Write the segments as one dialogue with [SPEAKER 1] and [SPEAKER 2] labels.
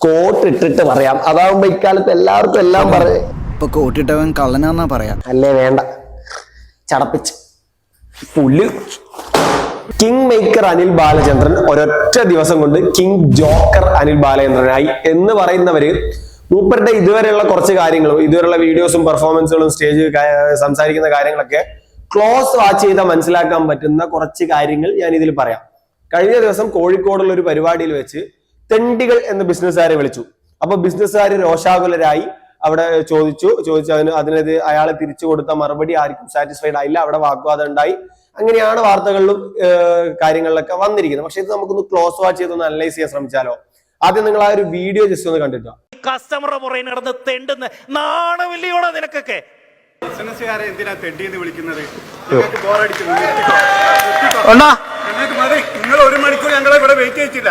[SPEAKER 1] Coat ഇട്ടിട്ട് പറയാം. അതാവുമ്പോ ഇക്കാലത്ത് എല്ലാവർക്കും എല്ലാം പറയാം
[SPEAKER 2] ഇപ്പൊ കോട്ടിട്ടവൻ കള്ളനാന്നാ പറയാ.
[SPEAKER 1] അല്ലേ വേണ്ട. ചടപ്പിച്ച്. പുല്ല്. കിങ് മേക്കർ അനിൽ ബാലചന്ദ്രൻ ഒരൊറ്റ ദിവസം കൊണ്ട് കിങ് ജോക്കർ അനിൽ ബാലചന്ദ്രനായി എന്ന് പറയുന്നവര് മൂപ്പരുടെ ഇതുവരെയുള്ള കുറച്ച് കാര്യങ്ങളും ഇതുവരെയുള്ള വീഡിയോസും പെർഫോമൻസുകളും സ്റ്റേജ് സംസാരിക്കുന്ന കാര്യങ്ങളൊക്കെ ക്ലോസ് വാച്ച് ചെയ്താൽ മനസ്സിലാക്കാൻ പറ്റുന്ന കുറച്ച് കാര്യങ്ങൾ ഞാൻ ഇതിൽ പറയാം. കഴിഞ്ഞ ദിവസം കോഴിക്കോടുള്ള ഒരു പരിപാടിയിൽ വെച്ച് തെണ്ടികൾ എന്ന ബിസിനസ്സുകാരെ വിളിച്ചു. അപ്പൊ ബിസിനസ്സുകാർ രോഷാകുലരായി അവിടെ ചോദിച്ചു. ചോദിച്ചു അതിന് അതിനത് അയാളെ തിരിച്ചു കൊടുത്ത മറുപടി ആർക്കും സാറ്റിസ്ഫൈഡ് ആയില്ല. അവിടെ വാഗ്വാദം ഉണ്ടായി. അങ്ങനെയാണ് വാർത്തകളിലും കാര്യങ്ങളിലൊക്കെ വന്നിരിക്കുന്നത്. പക്ഷെ ഇത് നമുക്കൊന്ന് ക്ലോസ് വാച്ച് ചെയ്തൊന്ന് അനലൈസ് ചെയ്യാൻ ശ്രമിച്ചാലോ? ആദ്യം നിങ്ങൾ ആ ഒരു വീഡിയോ ജസ്റ്റ് ഒന്ന് കണ്ടിട്ടോ?
[SPEAKER 3] കസ്റ്റമറുടെ പുറകെ നടന്ന് തെണ്ടുന്ന നാണമില്ലയോടാ നിനക്കൊക്കെ?
[SPEAKER 4] ബിസിനസ്സുകാരെ എന്തിനാ വിളിക്കുന്നത്? ബോറടിക്കുന്നു നിർത്തിക്കോ. നിർത്തിക്കോ. നിങ്ങൾക്ക് നിങ്ങൾ ഒരു മണിക്കൂർ ഞങ്ങളെ ഇവിടെ വെയിറ്റ് ചെയ്യിച്ചില്ല.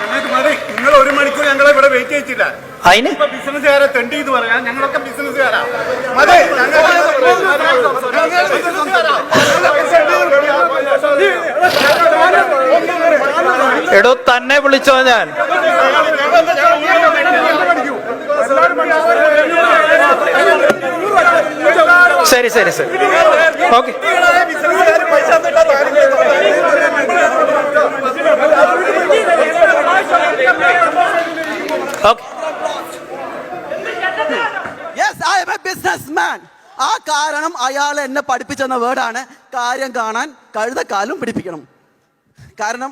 [SPEAKER 4] ഞങ്ങൾക്ക് മതി. നിങ്ങൾ ഒരു മണിക്കൂർ ഞങ്ങളെ ഇവിടെ വെയിറ്റ് ചെയ്യിച്ചില്ല.
[SPEAKER 3] അതിന്
[SPEAKER 4] ബിസിനസ്സുകാരെ തെണ്ടി എന്ന് പറയാം. ഞങ്ങളൊക്കെ ബിസിനസ്സുകാരാ മതി.
[SPEAKER 3] എടോ തന്നെ വിളിച്ചോ ഞാൻ. ശരി ശരി ശരി. Okay okay
[SPEAKER 5] yes I am a business ആ കാരണം അയാൾ എന്നെ പഠിപ്പിച്ചെന്ന വേർഡാണ് കാര്യം കാണാൻ കഴുതക്കാലും പിടിപ്പിക്കണം. കാരണം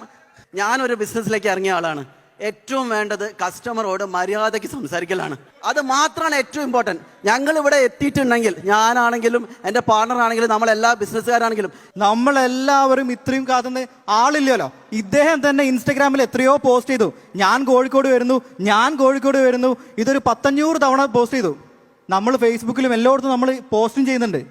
[SPEAKER 5] ഞാനൊരു ബിസിനസ്സിലേക്ക് ഇറങ്ങിയ ആളാണ്. ഏറ്റവും വേണ്ടത് കസ്റ്റമറോട് മര്യാദയ്ക്ക് സംസാരിക്കലാണ്. അത് മാത്രമാണ് ഏറ്റവും ഇമ്പോർട്ടന്റ് ഞങ്ങൾ ഇവിടെ എത്തിയിട്ടുണ്ടെങ്കിൽ ഞാനാണെങ്കിലും എന്റെ പാർട്ണർ ആണെങ്കിലും നമ്മളെല്ലാ ബിസിനസ്സുകാരാണെങ്കിലും
[SPEAKER 6] നമ്മളെല്ലാവരും ഇത്രയും കാത്തുന്ന ആളില്ലല്ലോ. ഇദ്ദേഹം തന്നെ ഇൻസ്റ്റഗ്രാമിൽ എത്രയോ പോസ്റ്റ് ചെയ്തു. ഞാൻ കോഴിക്കോട് വരുന്നു ഞാൻ കോഴിക്കോട് വരുന്നു. ഇതൊരു പത്തഞ്ഞൂറ് തവണ പോസ്റ്റ് ചെയ്തു. നമ്മൾ ഫേസ്ബുക്കിലും എല്ലായിടത്തും നമ്മൾ പോസ്റ്റും ചെയ്യുന്നുണ്ട്.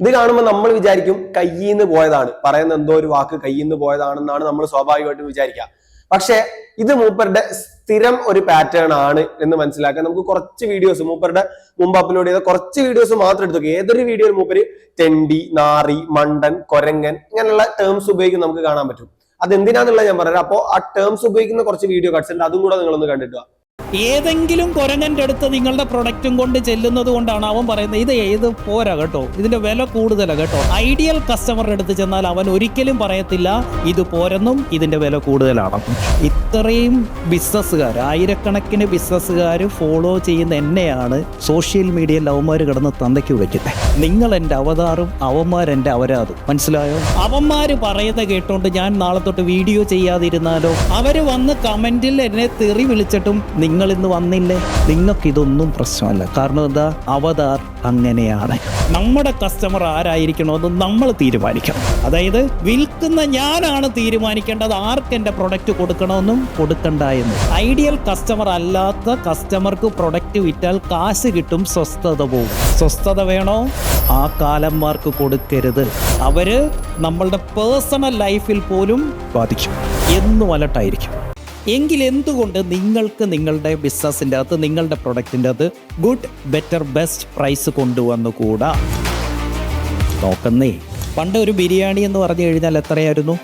[SPEAKER 1] ഇത് കാണുമ്പോൾ നമ്മൾ വിചാരിക്കും കയ്യിൽ നിന്ന് പോയതാണ്. പറയുന്ന എന്തോ ഒരു വാക്ക് കയ്യിൽ നിന്ന് പോയതാണെന്നാണ് നമ്മൾ സ്വാഭാവികമായിട്ടും വിചാരിക്കുക. പക്ഷെ ഇത് മൂപ്പരുടെ സ്ഥിരം ഒരു പാറ്റേൺ ആണ് എന്ന് മനസ്സിലാക്കാൻ നമുക്ക് കുറച്ച് വീഡിയോസ് മൂപ്പരുടെ മുമ്പ് അപ്ലോഡ് ചെയ്ത കുറച്ച് വീഡിയോസ് മാത്രം എടുത്തു ഏതൊരു വീഡിയോയിൽ മൂപ്പര് തെണ്ടി നാറി മണ്ടൻ കൊരങ്ങൻ ഇങ്ങനെയുള്ള ടേംസ് ഉപയോഗിക്കും നമുക്ക് കാണാൻ പറ്റും. അത് എന്തിനാന്നുള്ളത് ഞാൻ പറയാം അപ്പോൾ ആ ടേംസ് ഉപയോഗിക്കുന്ന കുറച്ച് വീഡിയോ കട്ട്സ് ഉണ്ട്. അതും കൂടെ നിങ്ങളൊന്ന് കണ്ടിട്ടുക.
[SPEAKER 7] ഏതെങ്കിലും കുരങ്ങന്റെ അടുത്ത് നിങ്ങളുടെ പ്രൊഡക്റ്റും കൊണ്ട് ചെല്ലുന്നത് കൊണ്ടാണ് അവൻ പറയുന്നത് ഇത് ഏത് പോരാ കേട്ടോ? ഇതിന്റെ വില കൂടുതലാണ് കേട്ടോ. ഐഡിയൽ കസ്റ്റമറുടെ അടുത്ത് ചെന്നാൽ അവൻ ഒരിക്കലും പറയത്തില്ല ഇത് പോരെന്നും ഇതിന്റെ വില കൂടുതലാണ്. ഇത്രയും ബിസിനസ്സുകാർ ആയിരക്കണക്കിന് ബിസിനസ്സുകാർ ഫോളോ ചെയ്യുന്ന എന്നെയാണ് സോഷ്യൽ മീഡിയ ലവന്മാർ കിടന്ന് തന്തയ്ക്ക് വെക്കുന്നത് നിങ്ങൾ എന്റെ അവതാറും അവന്മാരെന്റെ അവരാതും. മനസ്സിലായോ? അവന്മാർ പറയുന്നത് കേട്ടോണ്ട് ഞാൻ നാളെ തൊട്ട് വീഡിയോ ചെയ്യാതിരുന്നാലോ? അവർ വന്ന് കമന്റിൽ എന്നെ തെറി വിളിച്ചിട്ടും നിങ്ങൾ ഇന്ന് വന്നില്ലേ? നിങ്ങൾക്ക് ഇതൊന്നും പ്രശ്നമല്ല. കാരണം എന്താ? അവതാർ അങ്ങനെയാണ്. നമ്മുടെ കസ്റ്റമർ ആരായിരിക്കണമെന്ന് നമ്മൾ തീരുമാനിക്കണം. അതായത് വിൽക്കുന്ന ഞാനാണ് തീരുമാനിക്കേണ്ടത്. ആർക്ക് എന്റെ പ്രൊഡക്റ്റ് കൊടുക്കണമെന്നും കൊടുക്കണ്ട എന്ന്. ഐഡിയൽ കസ്റ്റമർ അല്ലാത്ത കസ്റ്റമർക്ക് പ്രൊഡക്റ്റ് വിറ്റാൽ കാശ് കിട്ടും സ്വസ്ഥത പോകും സ്വസ്ഥത വേണോ? ആ കാലന്മാർക്ക് കൊടുക്കരുത്. അവർ നമ്മളുടെ പേഴ്സണൽ ലൈഫിൽ പോലും ബാധിക്കും. എന്നും അലട്ടായിരിക്കും. എങ്കിൽ എന്തുകൊണ്ട് നിങ്ങൾക്ക് നിങ്ങളുടെ ബിസിനസ്സിന്റെ അകത്ത് നിങ്ങളുടെ പ്രൊഡക്റ്റിന്റെ അകത്ത് ഗുഡ് ബെറ്റർ ബെസ്റ്റ് പ്രൈസ് കൊണ്ടുവന്നുകൂടാ നോക്കുന്നേ. പണ്ട് ഒരു ബിരിയാണി എന്ന് പറഞ്ഞു കഴിഞ്ഞാൽ എത്രയായിരുന്നു?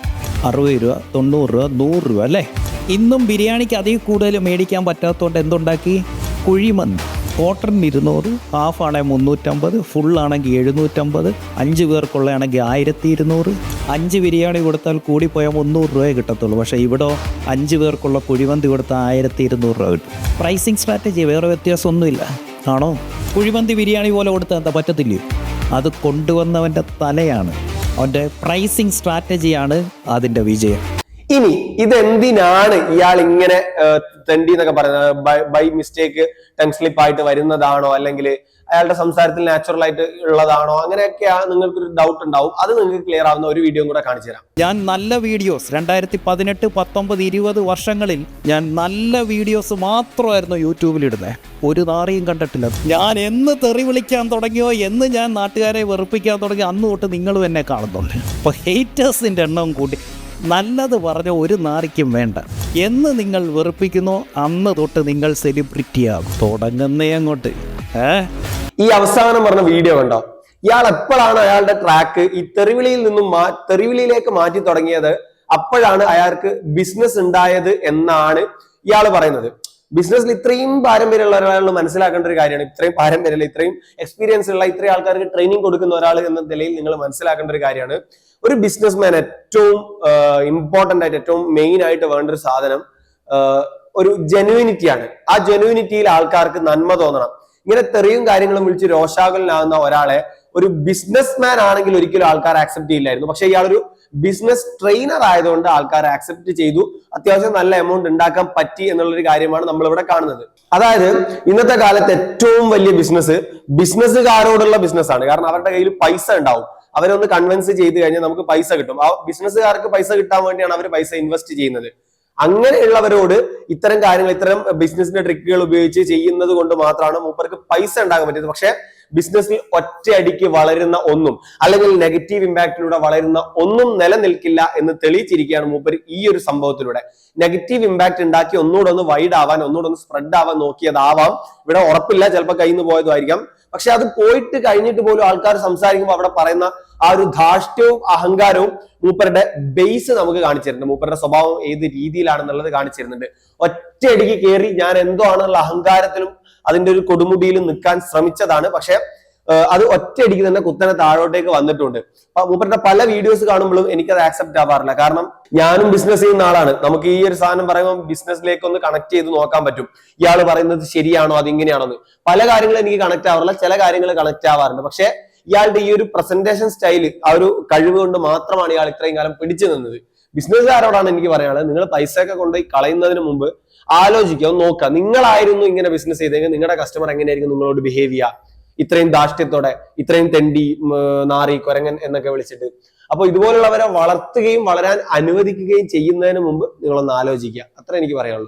[SPEAKER 7] അറുപത് രൂപ തൊണ്ണൂറ് രൂപ നൂറ് രൂപ അല്ലേ? ഇന്നും ബിരിയാണിക്ക് അതിൽ കൂടുതൽ മേടിക്കാൻ പറ്റാത്തതുകൊണ്ട് എന്തുണ്ടാക്കി? കുഴിമന്തി. ക്വാർട്ടറിന് ഇരുന്നൂറ് ഹാഫ് ആണെങ്കിൽ മുന്നൂറ്റമ്പത് ഫുള്ളാണെങ്കിൽ എഴുന്നൂറ്റമ്പത് അഞ്ച് പേർക്കുള്ളതാണെങ്കിൽ ആയിരത്തി ഇരുന്നൂറ്. അഞ്ച് ബിരിയാണി കൊടുത്താൽ കൂടിപ്പോയാൽ മുന്നൂറ് രൂപയെ കിട്ടത്തുള്ളൂ. പക്ഷേ ഇവിടെ അഞ്ച് പേർക്കുള്ള കുഴിമന്തി കൊടുത്താൽ ആയിരത്തി ഇരുന്നൂറ് രൂപ കിട്ടും. പ്രൈസിങ് സ്ട്രാറ്റജി വേറെ വ്യത്യാസമൊന്നുമില്ല. ആണോ? കുഴിമന്തി ബിരിയാണി പോലെ കൊടുത്താൽ എന്താ പറ്റത്തില്ലയോ? അത് കൊണ്ടുവന്നവന്റെ തലയാണ്. അവന്റെ പ്രൈസിങ് സ്ട്രാറ്റജിയാണ് അതിന്റെ വിജയം.
[SPEAKER 1] ഇനി ഇതെന്തിനാണ് ഇയാൾ ഇങ്ങനെ തെണ്ടി എന്നൊക്കെ പറയുന്നത്? ബൈ മിസ്റ്റേക്ക് ടെൻസ്ലിപ്പായിട്ട് സ്ലിപ്പ് ആയിട്ട് വരുന്നതാണോ? അല്ലെങ്കിൽ അയാളുടെ സംസാരത്തിൽ നാച്ചുറൽ ആയിട്ട് ഉള്ളതാണോ? അങ്ങനെയൊക്കെ നിങ്ങൾക്കൊരു ഡൗട്ട് ഉണ്ടാവും. അത് നിങ്ങൾക്ക് ക്ലിയർ ആവുന്ന ഒരു വീഡിയോ കൂടെ കാണിച്ചു തരാം.
[SPEAKER 7] ഞാൻ നല്ല വീഡിയോസ് രണ്ടായിരത്തി പതിനെട്ട് പത്തൊമ്പത് ഇരുപത് വർഷങ്ങളിൽ ഞാൻ നല്ല വീഡിയോസ് മാത്രമായിരുന്നു യൂട്യൂബിൽ ഇടുന്നത് ഒരു നാറിയും കണ്ടിട്ടില്ല. ഞാൻ എന്ന് തെറി വിളിക്കാൻ തുടങ്ങിയോ എന്ന് ഞാൻ നാട്ടുകാരെ വെറുപ്പിക്കാൻ തുടങ്ങി അന്ന് തൊട്ട് നിങ്ങളും എന്നെ കാണുന്നുണ്ട്. അപ്പോൾ ഹേറ്റേഴ്സിന്റെ എണ്ണം കൂട്ടി നല്ലത് പറഞ്ഞ ഒരു നാറിക്കും വേണ്ട. എന്ന് നിങ്ങൾ വെറുപ്പിക്കുന്നു അന്ന് തൊട്ട് നിങ്ങൾ സെലിബ്രിറ്റിയാകും തുടങ്ങുന്നേ അങ്ങോട്ട്. ഏ?
[SPEAKER 1] ഈ അവസാനം പറഞ്ഞ വീഡിയോ കണ്ടോ? ഇയാൾ എപ്പോഴാണ് അയാളുടെ ട്രാക്ക് ഈ തെറിവിളിയിൽ നിന്നും മാ തെറിവിളിയിലേക്ക് മാറ്റി തുടങ്ങിയത്? അപ്പോഴാണ് അയാൾക്ക് ബിസിനസ് ഉണ്ടായത് എന്നാണ് ഇയാൾ പറയുന്നത്. ബിസിനസ്സിൽ ഇത്രയും പാരമ്പര്യമുള്ള ഒരാൾ മനസ്സിലാക്കേണ്ട ഒരു കാര്യമാണ്. ഇത്രയും പാരമ്പര്യമുള്ള ഇത്രയും എക്സ്പീരിയൻസ് ഉള്ള ഇത്രയും ആൾക്കാർക്ക് ട്രെയിനിങ് കൊടുക്കുന്ന ഒരാൾ എന്ന നിലയിൽ നിങ്ങൾ മനസ്സിലാക്കേണ്ട ഒരു കാര്യമാണ്. ഒരു ബിസിനസ്മാൻ ഏറ്റവും ഇമ്പോർട്ടന്റ് ആയിട്ട് ഏറ്റവും മെയിൻ ആയിട്ട് വേണ്ട ഒരു സാധനം ഒരു ജെനുവിനിറ്റിയാണ് ആ ജെനുവിനിറ്റിയിൽ ആൾക്കാർക്ക് നന്മ തോന്നണം. ഇങ്ങനെ തെറിയും കാര്യങ്ങളും വിളിച്ച് രോഷാകുലനാകുന്ന ഒരാളെ ഒരു ബിസിനസ് മാൻ ആണെങ്കിൽ ഒരിക്കലും ആൾക്കാർ ആക്സെപ്റ്റ് ചെയ്യില്ലായിരുന്നു. പക്ഷെ ഇയാളൊരു ബിസിനസ് ട്രെയിനർ ആയതുകൊണ്ട് ആൾക്കാർ ആക്സെപ്റ്റ് ചെയ്തു. അത്യാവശ്യം നല്ല എമൗണ്ട് ഉണ്ടാക്കാൻ പറ്റി എന്നുള്ളൊരു കാര്യമാണ് നമ്മൾ ഇവിടെ കാണുന്നത്. അതായത് ഇന്നത്തെ കാലത്ത് ഏറ്റവും വലിയ ബിസിനസ് ബിസിനസ്സുകാരോടുള്ള ബിസിനസ് ആണ്. കാരണം അവരുടെ കയ്യിൽ പൈസ ഉണ്ടാവും. അവരൊന്ന് കൺവിൻസ് ചെയ്ത് കഴിഞ്ഞാൽ നമുക്ക് പൈസ കിട്ടും. ആ ബിസിനസ്സുകാർക്ക് പൈസ കിട്ടാൻ വേണ്ടിയാണ് അവർ പൈസ ഇൻവെസ്റ്റ് ചെയ്യുന്നത്. അങ്ങനെയുള്ളവരോട് ഇത്തരം കാര്യങ്ങൾ ഇത്തരം ബിസിനസിന്റെ ട്രിക്കുകൾ ഉപയോഗിച്ച് ചെയ്യുന്നത് കൊണ്ട് മാത്രമാണ് മൂപ്പർക്ക് പൈസ ഉണ്ടാകാൻ പറ്റിയത്. പക്ഷെ ബിസിനസ്സിൽ ഒറ്റയടിക്ക് വളരുന്ന ഒന്നും അല്ലെങ്കിൽ നെഗറ്റീവ് ഇമ്പാക്റ്റിലൂടെ വളരുന്ന ഒന്നും നിലനിൽക്കില്ല എന്ന് തെളിയിച്ചിരിക്കുകയാണ് മൂപ്പർ ഈ ഒരു സംഭവത്തിലൂടെ. നെഗറ്റീവ് ഇമ്പാക്ട് ഉണ്ടാക്കി ഒന്നുകൂടെ ഒന്ന് വൈഡ് ആവാൻ ഒന്നുകൂടെ ഒന്ന് സ്പ്രെഡ് ആവാൻ നോക്കിയതാവാം. ഇവിടെ ഉറപ്പില്ല ചിലപ്പോൾ കയ്യിൽ നിന്ന് പോയതായിരിക്കാം പക്ഷെ അത് പോയിട്ട് കഴിഞ്ഞിട്ട് പോലും ആൾക്കാർ സംസാരിക്കുമ്പോൾ അവിടെ പറയുന്ന ആ ഒരു ധാഷ്ട്യവും അഹങ്കാരവും മൂപ്പരുടെ ബേസ് നമുക്ക് കാണിച്ചിരുന്നുണ്ട്. മൂപ്പരുടെ സ്വഭാവം ഏത് രീതിയിലാണെന്നുള്ളത് കാണിച്ചിരുന്നുണ്ട്. ഒറ്റയടിക്ക് കയറി ഞാൻ എന്തോ ആണെന്നുള്ള അഹങ്കാരത്തിലും അതിന്റെ ഒരു കൊടുമുടിയിലും നിൽക്കാൻ ശ്രമിച്ചതാണ്. പക്ഷെ അത് ഒറ്റയടിക്ക് തന്നെ കുത്തനെ താഴോട്ടേക്ക് വന്നിട്ടുണ്ട്. മൂപ്പരുടെ പല വീഡിയോസ് കാണുമ്പോഴും എനിക്കത് ആക്സെപ്റ്റ് ആവാറില്ല. കാരണം ഞാനും ബിസിനസ് ചെയ്യുന്ന ആളാണ്. നമുക്ക് ഈ ഒരു സാധനം പറയുമ്പോൾ ബിസിനസ്സിലേക്ക് ഒന്ന് കണക്ട് ചെയ്ത് നോക്കാൻ പറ്റും. ഇയാൾ പറയുന്നത് ശരിയാണോ? അതിങ്ങനെയാണോ പല കാര്യങ്ങളും എനിക്ക് കണക്ട് ആവാറില്ല. ചില കാര്യങ്ങൾ കണക്ട് ആവാറുണ്ട്. പക്ഷെ ഇയാളുടെ ഈ ഒരു പ്രസന്റേഷൻ സ്റ്റൈൽ ആ ഒരു കഴിവ് കൊണ്ട് മാത്രമാണ് ഇയാൾ ഇത്രയും കാലം പിടിച്ചു നിന്നത്. ബിസിനസ്സുകാരോടാണ് എനിക്ക് പറയാനുള്ളത്. നിങ്ങൾ പൈസ ഒക്കെ കൊണ്ടുപോയി കളയുന്നതിന് മുമ്പ് ആലോചിക്കുക നോക്കുക. നിങ്ങളായിരുന്നു ഇങ്ങനെ ബിസിനസ് ചെയ്തെങ്കിൽ നിങ്ങളുടെ കസ്റ്റമർ എങ്ങനെയായിരിക്കും നിങ്ങളോട് ബിഹേവ് ചെയ്യുക? ഇത്രയും ദാഷ്ട്യത്തോടെ ഇത്രയും തെണ്ടി നാറി കൊരങ്ങൻ എന്നൊക്കെ വിളിച്ചിട്ട്. അപ്പൊ ഇതുപോലുള്ളവരെ വളർത്തുകയും വളരാൻ അനുവദിക്കുകയും ചെയ്യുന്നതിന് മുമ്പ് നിങ്ങളൊന്ന് ആലോചിക്കുക. അത്ര എനിക്ക് പറയാനുള്ളൂ.